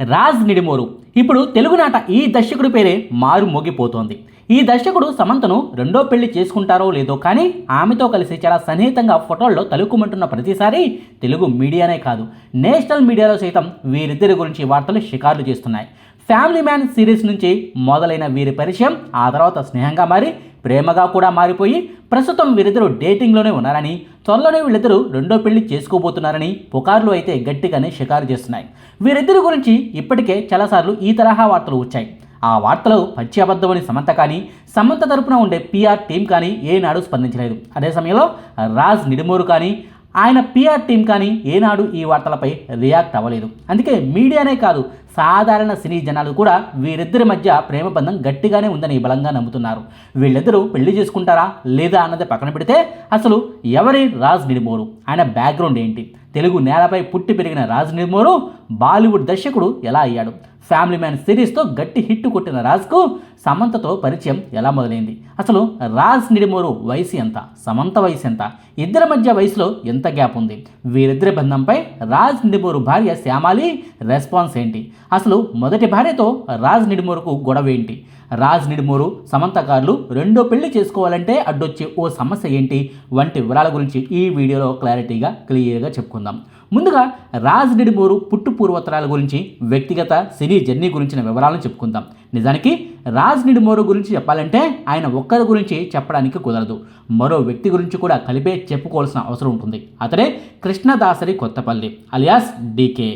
రాజ్ నిడిమోరు. ఇప్పుడు తెలుగునాట ఈ దర్శకుడి పేరే మారు మోగిపోతోంది. ఈ దర్శకుడు సమంతను రెండో పెళ్ళి చేసుకుంటారో లేదో కానీ ఆమెతో కలిసి చాలా సన్నిహితంగా ఫోటోల్లో తలుక్కుమంటున్న ప్రతిసారి తెలుగు మీడియానే కాదు నేషనల్ మీడియాలో సైతం వీరిద్దరి గురించి వార్తలు షికార్లు చేస్తున్నాయి. ఫ్యామిలీ మ్యాన్ సిరీస్ నుంచి మొదలైన వీరి పరిచయం ఆ తర్వాత స్నేహంగా మారి ప్రేమగా కూడా మారిపోయి ప్రస్తుతం వీరిద్దరూ డేటింగ్లోనే ఉన్నారని త్వరలోనే వీళ్ళిద్దరూ రెండో పెళ్ళి చేసుకోబోతున్నారని పుకార్లు అయితే గట్టిగానే షికారు చేస్తున్నాయి. వీరిద్దరి గురించి ఇప్పటికే చాలాసార్లు ఈ తరహా వార్తలు వచ్చాయి. ఆ వార్తలు పచ్చి అబద్ధమని సమంత కానీ సమంత తరపున ఉండే పీఆర్ టీం కానీ ఏనాడు స్పందించలేదు. అదే సమయంలో రాజ్ నిడుమూరు కానీ ఆయన పిఆర్ టీం కానీ ఏనాడు ఈ వార్తలపై రియాక్ట్ అవ్వలేదు. అందుకే మీడియానే కాదు సాధారణ సినీ జనాలు కూడా వీరిద్దరి మధ్య ప్రేమబంధం గట్టిగానే ఉందని బలంగా నమ్ముతున్నారు. వీళ్ళిద్దరూ పెళ్ళి చేసుకుంటారా లేదా అన్నది పక్కన పెడితే అసలు ఎవరి రాజ్ నిడిమోరు ఆయన బ్యాక్గ్రౌండ్ ఏంటి? తెలుగు నేలపై పుట్టి పెరిగిన రాజ్ నిర్మోరు బాలీవుడ్ దర్శకుడు ఎలా అయ్యాడు? ఫ్యామిలీ మ్యాన్ సిరీస్తో గట్టి హిట్ కొట్టిన రాజ్కు సమంతతో పరిచయం ఎలా మొదలైంది? అసలు రాజ్ నిడిమోరు వయసు ఎంత? సమంత వయసు ఎంత? ఇద్దరి మధ్య వయసులో ఎంత గ్యాప్ ఉంది? వీరిద్దరి బంధంపై రాజ్ నిడిమోరు భార్య శ్యామాలి రెస్పాన్స్ ఏంటి? అసలు మొదటి భార్యతో రాజ్ నిడిమోరుకు గొడవ ఏంటి? రాజ్ నిడిమోరు సమంతకారులు రెండో పెళ్ళి చేసుకోవాలంటే అడ్డొచ్చే ఓ సమస్య ఏంటి? వంటి వివరాల గురించి ఈ వీడియోలో క్లారిటీగా క్లియర్గా చెప్పుకుందాం. ముందుగా రాజ్ నిడిమోరు పుట్టు పూర్వోత్తరాల గురించి వ్యక్తిగత సినీ జర్నీ గురించిన వివరాలను చెప్పుకుందాం. నిజానికి రాజ్ నిడుమోరు గురించి చెప్పాలంటే ఆయన ఒక్కరి గురించి చెప్పడానికి కుదరదు. మరో వ్యక్తి గురించి కూడా కలిపే చెప్పుకోవాల్సిన అవసరం ఉంటుంది. అతడే Krishna Dasari Kottapalli alias DK.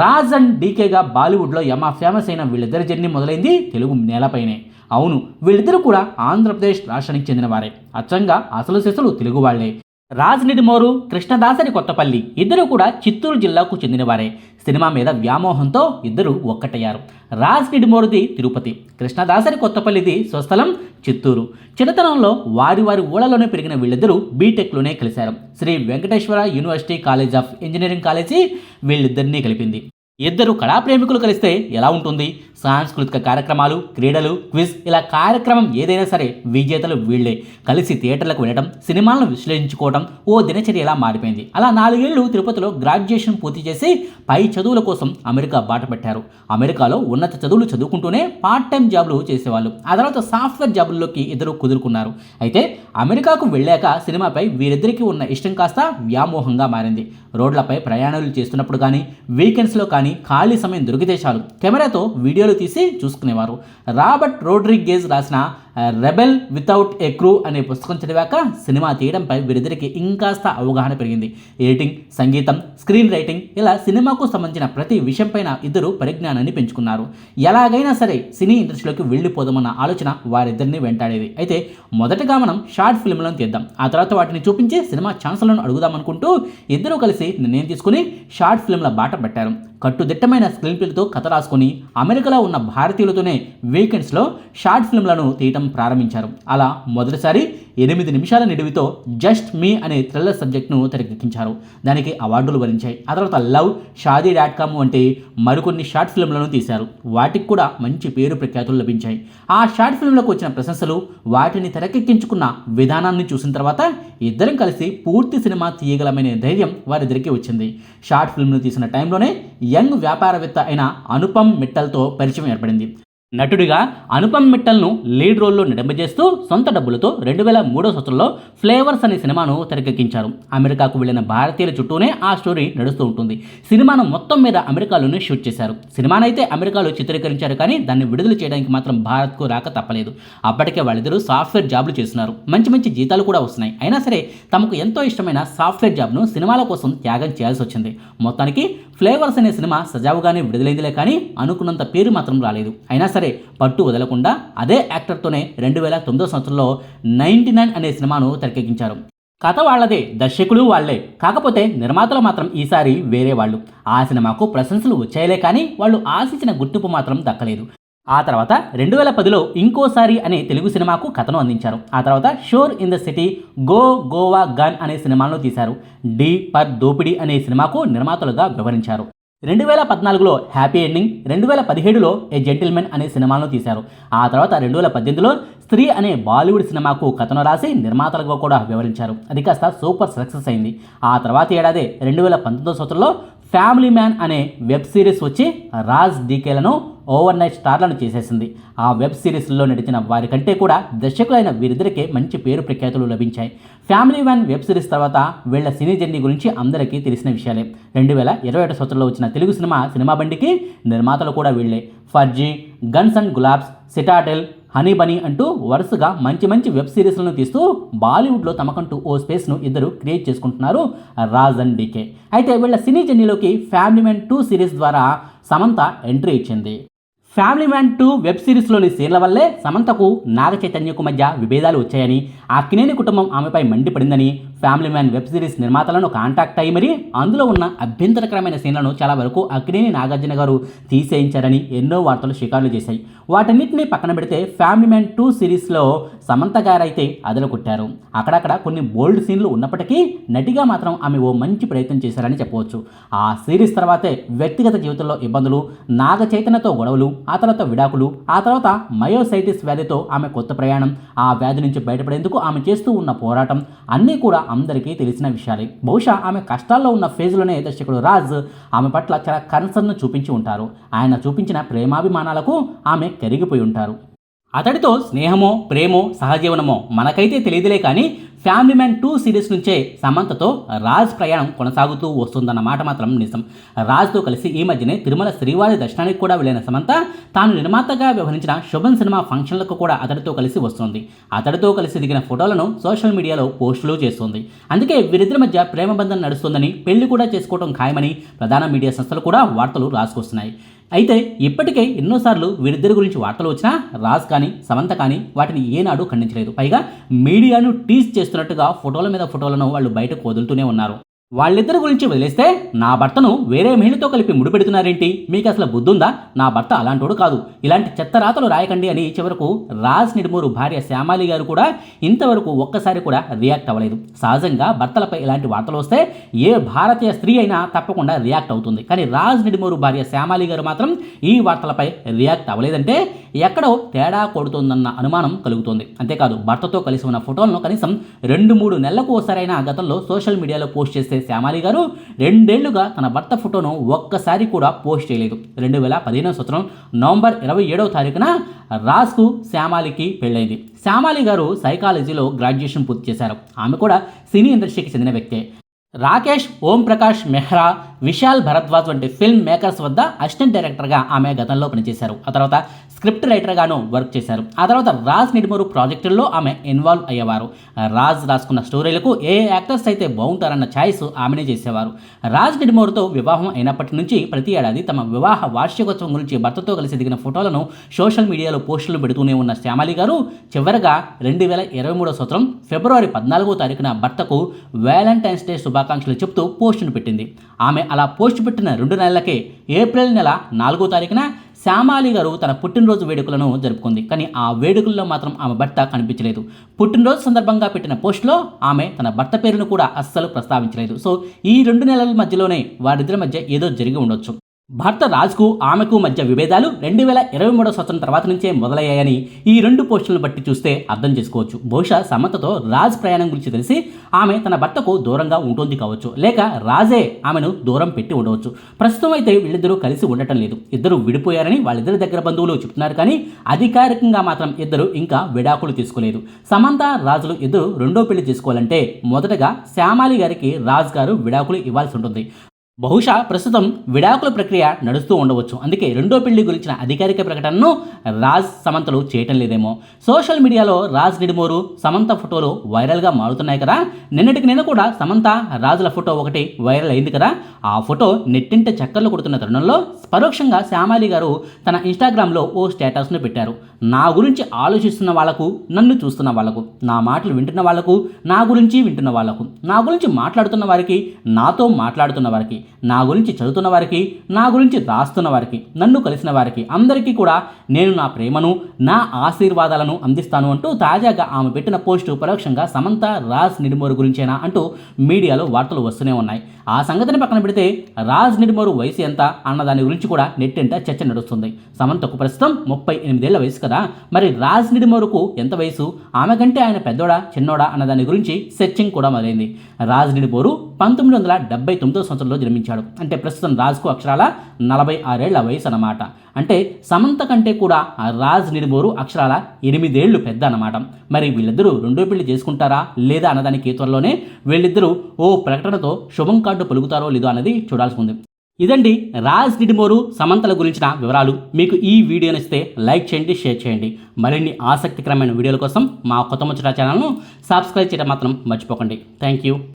Raj and డీకేగా బాలీవుడ్లో యమా ఫేమస్ అయిన వీళ్ళిద్దరి జర్నీ మొదలైంది తెలుగు నేలపైనే. అవును వీళ్ళిద్దరూ కూడా ఆంధ్రప్రదేశ్ రాష్ట్రానికి చెందినవారే. అచ్చంగా అసలు సెసలు తెలుగు వాళ్ళే రాజ్ నిడిమోరు కృష్ణదాసరి కొత్తపల్లి. ఇద్దరు కూడా చిత్తూరు జిల్లాకు చెందినవారే. సినిమా మీద వ్యామోహంతో ఇద్దరు ఒక్కటయ్యారు. రాజ్ నిడిమోరుది తిరుపతి. కృష్ణదాసరి కొత్తపల్లిది స్వస్థలం చిత్తూరు. చిన్నతనంలో వారి వారి ఊళ్ళలోనే పెరిగిన వీళ్ళిద్దరూ బీటెక్లోనే కలిశారు. Sri Venkateswara university college of engineering college వీళ్ళిద్దరినీ కలిపింది. ఇద్దరు కళాప్రేమికులు కలిస్తే ఎలా ఉంటుంది? సాంస్కృతిక కార్యక్రమాలు క్రీడలు క్విజ్ ఇలా కార్యక్రమం ఏదైనా సరే విజేతలు వీళ్ళే కలిసి థియేటర్లకు వెళ్ళడం సినిమాలను విశ్లేషించుకోవడం ఓ దినచర్యలా మారిపోయింది. అలా నాలుగేళ్ళు తిరుపతిలో గ్రాడ్యుయేషన్ పూర్తి చేసి పై చదువుల కోసం అమెరికా బాట పెట్టారు. అమెరికాలో ఉన్నత చదువులు చదువుకుంటూనే పార్ట్ టైం జాబ్లు చేసేవాళ్ళు. ఆ తర్వాత సాఫ్ట్వేర్ జాబుల్లోకి ఇద్దరు కుదురుకున్నారు. అయితే అమెరికాకు వెళ్ళాక సినిమాపై వీరిద్దరికీ ఉన్న ఇష్టం కాస్త వ్యామోహంగా మారింది. రోడ్లపై ప్రయాణాలు చేస్తున్నప్పుడు కానీ వీకెండ్స్లో కానీ ఖాళీ సమయం దొరికితే చాలు. కెమెరాతో వీడియోలు తీసి చూసుకునేవారు. రాబర్ట్ రోడ్రిగేజ్ రాసిన రెబెల్ వితౌట్ ఏ క్రూ అనే పుస్తకం చదివాక సినిమా తీయడంపై వీరిద్దరికి ఇంకాస్త అవగాహన పెరిగింది. ఎడిటింగ్ సంగీతం స్క్రీన్ రైటింగ్ ఇలా సినిమాకు సంబంధించిన ప్రతి విషయంపైన ఇద్దరు పరిజ్ఞానాన్ని పెంచుకున్నారు. ఎలాగైనా సరే సినీ ఇండస్ట్రీలోకి వెళ్ళిపోదామన్న ఆలోచన వారిద్దరిని వెంటాడేది. అయితే మొదటగా మనం షార్ట్ ఫిల్మ్లను తీద్దాం. ఆ తర్వాత వాటిని చూపించి సినిమా ఛాన్సులను అడుగుదామనుకుంటూ ఇద్దరూ కలిసి నిర్ణయం తీసుకుని షార్ట్ ఫిల్మ్ల బాట పెట్టారు. కట్టుదిట్టమైన స్క్రీన్ ప్లేతో కథ రాసుకొని అమెరికాలో ఉన్న భారతీయులతోనే వీకెండ్స్లో షార్ట్ ఫిల్మ్లను తీయటం ప్రారంభించారు. అలా మొదటిసారి ఎనిమిది నిమిషాల నిడివితో జస్ట్ మీ అనే థ్రిల్లర్ సబ్జెక్ట్ను తెరకెక్కించారు. దానికి అవార్డులు వరించాయి. ఆ తర్వాత లవ్ షాదీ డాట్ కామ్ వంటి మరికొన్ని షార్ట్ ఫిల్మ్లను తీశారు. వాటికి కూడా మంచి పేరు ప్రఖ్యాతులు లభించాయి. ఆ షార్ట్ ఫిల్మ్లకు వచ్చిన ప్రశంసలు వాటిని తెరకెక్కించుకున్న విధానాన్ని చూసిన తర్వాత ఇద్దరం కలిసి పూర్తి సినిమా తీయగలమనే ధైర్యం వారిద్దరికీ వచ్చింది. షార్ట్ ఫిల్మ్ను తీసిన టైంలోనే యంగ్ వ్యాపారవేత్త అయిన అనుపమ్ మిట్టల్తో పరిచయం ఏర్పడింది. నటుడిగా అనుపమ్ మిట్టల్ను లీడ్ రోల్లో నడింపజేస్తూ సొంత డబ్బులతో రెండు వేల మూడో సంవత్సరంలో ఫ్లేవర్స్ అనే సినిమాను తెరకెక్కించారు. అమెరికాకు వెళ్ళిన భారతీయుల చుట్టూనే ఆ స్టోరీ నడుస్తూ ఉంటుంది. సినిమాను మొత్తం మీద అమెరికాలోనే షూట్ చేశారు. సినిమానైతే అమెరికాలో చిత్రీకరించారు కానీ దాన్ని విడుదల చేయడానికి మాత్రం భారత్కు రాక తప్పలేదు. అప్పటికే వాళ్ళిద్దరూ సాఫ్ట్వేర్ జాబ్లు చేస్తున్నారు. మంచి మంచి జీతాలు కూడా వస్తున్నాయి. అయినా సరే తమకు ఎంతో ఇష్టమైన సాఫ్ట్వేర్ జాబ్ను సినిమాల కోసం త్యాగం చేయాల్సి వచ్చింది. మొత్తానికి ఫ్లేవర్స్ అనే సినిమా సజావుగానే విడుదలైందిలే కానీ అనుకున్నంత పేరు మాత్రం రాలేదు. అయినా సరే పట్టు వదలకుండా అదే యాక్టర్తోనే రెండు వేల తొమ్మిదో సంవత్సరంలో నైంటీ నైన్ అనే సినిమాను తెరకెక్కించారు. కథ వాళ్ళదే దర్శకులు వాళ్ళే కాకపోతే నిర్మాతలు మాత్రం ఈసారి వేరే వాళ్ళు. ఆ సినిమాకు ప్రశంసలు వచ్చాయలే కానీ వాళ్ళు ఆశించిన గుర్తింపు మాత్రం దక్కలేదు. ఆ తర్వాత రెండు వేల పదిలో ఇంకోసారి అనే తెలుగు సినిమాకు కథను అందించారు. ఆ తర్వాత Shor in the city go Goa gone అనే సినిమాలను తీశారు. డి పర్ దోపిడి అనే సినిమాకు నిర్మాతలుగా వివరించారు. రెండు వేల పద్నాలుగులో హ్యాపీ ఎండింగ్ రెండు వేల పదిహేడులో ఏ జెంటిల్మెన్ అనే సినిమాలను తీశారు. ఆ తర్వాత రెండు వేల పద్దెనిమిదిలో స్త్రీ అనే బాలీవుడ్ సినిమాకు కథను రాసి నిర్మాతలుగా కూడా వివరించారు. అది కాస్త సూపర్ సక్సెస్ అయింది. ఆ తర్వాత ఏడాది రెండు వేల పంతొమ్మిదో సంవత్సరంలో ఫ్యామిలీ మ్యాన్ అనే వెబ్ సిరీస్ వచ్చి రాజ్ డీకేలను ఓవర్ నైట్ స్టార్లను చేసేసింది. ఆ వెబ్ సిరీస్లో నడిచిన వారి కంటే కూడా దర్శకులైన వీరిద్దరికే మంచి పేరు ప్రఖ్యాతులు లభించాయి. ఫ్యామిలీ మ్యాన్ వెబ్ సిరీస్ తర్వాత వీళ్ళ సినీ జర్నీ గురించి అందరికీ తెలిసిన విషయాలే. రెండు వేల ఇరవై ఒకటి సంవత్సరంలో వచ్చిన తెలుగు సినిమా సినిమా బండికి నిర్మాతలు కూడా వీళ్ళే Farzi guns and Gulaabs Citadel honey bunny అంటూ వరుసగా మంచి మంచి వెబ్ సిరీస్లను తీస్తూ బాలీవుడ్లో తమకంటూ ఓ స్పేస్ను ఇద్దరు క్రియేట్ చేసుకుంటున్నారు రాజ్ అండ్ డీకే. అయితే వీళ్ళ సినీ జర్నీలోకి ఫ్యామిలీ మ్యాన్ టూ సిరీస్ ద్వారా సమంత ఎంట్రీ ఇచ్చింది. ఫ్యామిలీ మ్యాన్ టూ వెబ్ సిరీస్లోని సీన్ల వల్లే సమంతకు నాగ చైతన్యకు మధ్య విభేదాలు వచ్చాయని ఆ కినేని కుటుంబం ఆమెపై మండిపడిందని ఫ్యామిలీ మ్యాన్ వెబ్ సిరీస్ నిర్మాతలను కాంటాక్ట్ అయ్యి మరి అందులో ఉన్న అభ్యంతరకరమైన సీన్లను చాలా వరకు అక్కినేని నాగార్జున గారు తీసేయించారని ఎన్నో వార్తలు షికారులు చేశాయి. వాటన్నిటిని పక్కన పెడితే ఫ్యామిలీ మ్యాన్ టూ సిరీస్లో సమంత గారైతే అదలు కొట్టారు అక్కడక్కడ కొన్ని బోల్డ్ సీన్లు ఉన్నప్పటికీ నటిగా మాత్రం ఆమె ఓ మంచి ప్రయత్నం చేశారని చెప్పవచ్చు. ఆ సిరీస్ తర్వాతే వ్యక్తిగత జీవితంలో ఇబ్బందులు నాగ చైతన్యతో గొడవలు ఆ తర్వాత విడాకులు ఆ తర్వాత మయోసైటిస్ వ్యాధితో ఆమె కొత్త ప్రయాణం ఆ వ్యాధి నుంచి బయటపడేందుకు ఆమె చేస్తూ ఉన్న పోరాటం అన్నీ కూడా అందరికీ తెలిసిన విషయాలే. బహుశా ఆమె కష్టాల్లో ఉన్న ఫేజ్లోనే దర్శకుడు రాజ్ ఆమె పట్ల చాలా కన్సర్న్ చూపించి ఉంటారు. ఆయన చూపించిన ప్రేమాభిమానాలకు ఆమె కరిగిపోయి ఉంటారు. అతడితో స్నేహమో ప్రేమో సహజీవనమో మనకైతే తెలియదులే కానీ ఫ్యామిలీ మ్యాన్ టూ సిరీస్ నుంచే సమంతతో రాజ్ ప్రయాణం కొనసాగుతూ వస్తుందన్నమాట మాత్రం నిజం. రాజ్తో కలిసి ఈ మధ్యనే తిరుమల శ్రీవారి దర్శనానికి కూడా వెళ్ళిన సమంత తాను నిర్మాతగా వ్యవహరించిన శుభన్ సినిమా ఫంక్షన్లకు కూడా అతడితో కలిసి వస్తుంది. అతడితో కలిసి దిగిన ఫోటోలను సోషల్ మీడియాలో పోస్టులు చేస్తుంది. అందుకే వీరిద్దరి మధ్య ప్రేమ బంధం నడుస్తుందని పెళ్ళి కూడా చేసుకోవడం ఖాయమని ప్రధాన మీడియా సంస్థలు కూడా వార్తలు రాసుకొస్తున్నాయి. అయితే ఇప్పటికే ఎన్నోసార్లు వీరిద్దరి గురించి వార్తలు వచ్చినా రాజ్ కానీ సమంత కానీ వాటిని ఏనాడు ఖండించలేదు. పైగా మీడియాను టీజ్ చేస్తున్నట్టుగా ఫోటోల మీద ఫోటోలను వాళ్ళు బయటకు వదులుతూనే ఉన్నారు. వాళ్ళిద్దరి గురించి వదిలేస్తే నా భర్తను వేరే మహిళతో కలిపి ముడిపెడుతున్నారేంటి? మీకు అసలు బుద్ధుందా? నా భర్త అలాంటోడు కాదు. ఇలాంటి చెత్త రాతలు రాయకండి అని చివరకు రాజ్ నిడుమూరు భార్య శ్యామాలి గారు కూడా ఇంతవరకు ఒక్కసారి కూడా రియాక్ట్ అవ్వలేదు. సహజంగా భర్తలపై ఇలాంటి వార్తలు వస్తే ఏ భారతీయ స్త్రీ అయినా తప్పకుండా రియాక్ట్ అవుతుంది. కానీ రాజ్ నిడుమూరు భార్య శ్యామాలి గారు మాత్రం ఈ వార్తలపై రియాక్ట్ అవ్వలేదంటే ఎక్కడో తేడా కొడుతుందన్న అనుమానం కలుగుతుంది. అంతేకాదు భర్తతో కలిసి ఉన్న ఫోటోలను కనీసం రెండు మూడు నెలలకు ఒకసారైనా గతంలో సోషల్ మీడియాలో పోస్ట్ చేస్తే శ్యామాలి గారు రెండేళ్ళుగా తన భర్త ఫోటోను ఒక్కసారి కూడా పోస్ట్ చేయలేదు. రెండు వేల పదిహేనవ సంవత్సరం నవంబర్ ఇరవై ఏడవ తారీఖున రాజ్కు శ్యామాలికి పెళ్ళైంది. శ్యామాలి గారు సైకాలజీలో గ్రాడ్యుయేషన్ పూర్తి చేశారు. ఆమె కూడా సినీ ఇండస్ట్రీకి చెందిన వ్యక్తే. రాకేష్ ఓం ప్రకాష్ మెహ్రా విశాల్ భరద్వాజ్ వంటి ఫిల్మ్ మేకర్స్ వద్ద అసిస్టెంట్ డైరెక్టర్గా ఆమె గతంలో పనిచేశారు. ఆ తర్వాత స్క్రిప్ట్ రైటర్గాను వర్క్ చేశారు. ఆ తర్వాత రాజ్ నిడుమూరు ప్రాజెక్టుల్లో ఆమె ఇన్వాల్వ్ అయ్యేవారు. రాజ్ రాసుకున్న స్టోరీలకు ఏ యాక్టర్స్ అయితే బాగుంటారన్న ఛాయిస్ ఆమెనే చేసేవారు. రాజ్ నిడుమూరుతో వివాహం అయినప్పటి నుంచి ప్రతి ఏడాది తమ వివాహ వార్షికోత్సవం గురించి భర్తతో కలిసి దిగిన ఫోటోలను సోషల్ మీడియాలో పోస్టులు పెడుతూనే ఉన్న శ్యామలి గారు చివరగా రెండు వేల ఇరవై మూడో సంవత్సరం ఫిబ్రవరి పద్నాలుగో తారీఖున భర్తకు వ్యాలంటైన్స్ డే శుభాకాంక్షలు చెప్తూ పోస్టును పెట్టింది. ఆమె అలా పోస్ట్ పెట్టిన రెండు నెలలకే ఏప్రిల్ నెల నాలుగో తారీఖున శ్యామాలి గారు తన పుట్టినరోజు వేడుకలను జరుపుకుంది. కానీ ఆ వేడుకల్లో మాత్రం ఆమె భర్త కనిపించలేదు. పుట్టినరోజు సందర్భంగా పెట్టిన పోస్ట్లో ఆమె తన భర్త పేరును కూడా అస్సలు ప్రస్తావించలేదు. సో ఈ రెండు నెలల మధ్యలోనే వారిద్దరి మధ్య ఏదో జరిగి ఉండొచ్చు. భర్త రాజ్కు ఆమెకు మధ్య విభేదాలు రెండు వేల ఇరవై మూడో సంవత్సరం తర్వాత నుంచే మొదలయ్యాయని ఈ రెండు పోస్టులను బట్టి చూస్తే అర్థం చేసుకోవచ్చు. బహుశా సమంతతో రాజ్ ప్రయాణం గురించి తెలిసి ఆమె తన భర్తకు దూరంగా ఉంటుంది కావచ్చు. లేక రాజే ఆమెను దూరం పెట్టి ఉండవచ్చు. ప్రస్తుతం అయితే వీళ్ళిద్దరూ కలిసి ఉండటం లేదు. ఇద్దరు విడిపోయారని వాళ్ళిద్దరి దగ్గర బంధువులు చెప్తున్నారు కానీ అధికారికంగా మాత్రం ఇద్దరు ఇంకా విడాకులు తీసుకోలేదు. సమంత రాజులు ఇద్దరు రెండో పెళ్ళి చేసుకోవాలంటే మొదటగా శ్యామాలి గారికి రాజ్ గారు విడాకులు ఇవ్వాల్సి ఉంటుంది. బహుశా ప్రస్తుతం విడాకుల ప్రక్రియ నడుస్తూ ఉండవచ్చు. అందుకే రెండో పెళ్ళి గురించిన అధికారిక ప్రకటనను రాజ్ సమంతలు చేయటం లేదేమో. సోషల్ మీడియాలో రాజ్ నిడుమూరు సమంత ఫోటోలు వైరల్గా మారుతున్నాయి కదా. నిన్నటికి నిన్న కూడా సమంత రాజుల ఫోటో ఒకటి వైరల్ అయింది కదా. ఆ ఫోటో నెట్టింట చక్కర్లు కొడుతున్న తరుణంలో పరోక్షంగా శ్యామాలి గారు తన ఇన్స్టాగ్రామ్లో ఓ స్టేటస్ను పెట్టారు. నా గురించి ఆలోచిస్తున్న వాళ్ళకు నన్ను చూస్తున్న వాళ్ళకు నా మాటలు వింటున్న వాళ్ళకు నా గురించి వింటున్న వాళ్ళకు నా గురించి మాట్లాడుతున్న వారికి నాతో మాట్లాడుతున్న వారికి నా గురించి చదువుతున్న వారికి నా గురించి రాస్తున్న వారికి నన్ను కలిసిన వారికి అందరికీ కూడా నేను నా ప్రేమను నా ఆశీర్వాదాలను అందిస్తాను అంటూ తాజాగా ఆమె పెట్టిన పోస్టు పరోక్షంగా సమంత రాజ్ నిడుమోరు గురించేనా అంటూ మీడియాలో వార్తలు వస్తూనే ఉన్నాయి. ఆ సంగతిని పక్కన పెడితే రాజ్ నిడుమోరు వయసు ఎంత అన్న దాని గురించి కూడా నెట్టింట చర్చ నడుస్తుంది. సమంతకు ప్రస్తుతం ముప్పై ఎనిమిదేళ్ళ వయసు కదా మరి రాజ్ నిడుమోరుకు ఎంత వయసు? ఆమె కంటే ఆయన పెద్దోడా చిన్నోడా అన్న దాని గురించి సెర్చింగ్ కూడా మొదలైంది. రాజ్ నిడుమోరు పంతొమ్మిది వందల డెబ్బై తొమ్మిదో సంవత్సరంలో జన్మించారు జన్మించాడు. అంటే ప్రస్తుతం రాజ్కు అక్షరాల నలభై ఆరేళ్ళ వయసు అన్నమాట. అంటే సమంత కంటే కూడా రాజ్ నిడిమోరు అక్షరాల ఎనిమిదేళ్ళు పెద్ద అన్నమాట. మరి వీళ్ళిద్దరూ రెండో పెళ్ళి చేసుకుంటారా లేదా అన్నదానికి త్వరలోనే వీళ్ళిద్దరూ ఓ ప్రకటనతో శుభం కార్డు పలుకుతారో లేదో అన్నది చూడాల్సి ఉంది. ఇదండి రాజ్ నిడిమోరు సమంతల గురించిన వివరాలు. మీకు ఈ వీడియో నచ్చితే లైక్ చేయండి షేర్ చేయండి. మరిన్ని ఆసక్తికరమైన వీడియోల కోసం మా కొత్త ముచ్చట ఛానల్ను సబ్స్క్రైబ్ చేయడం మాత్రం మర్చిపోకండి. Thank you.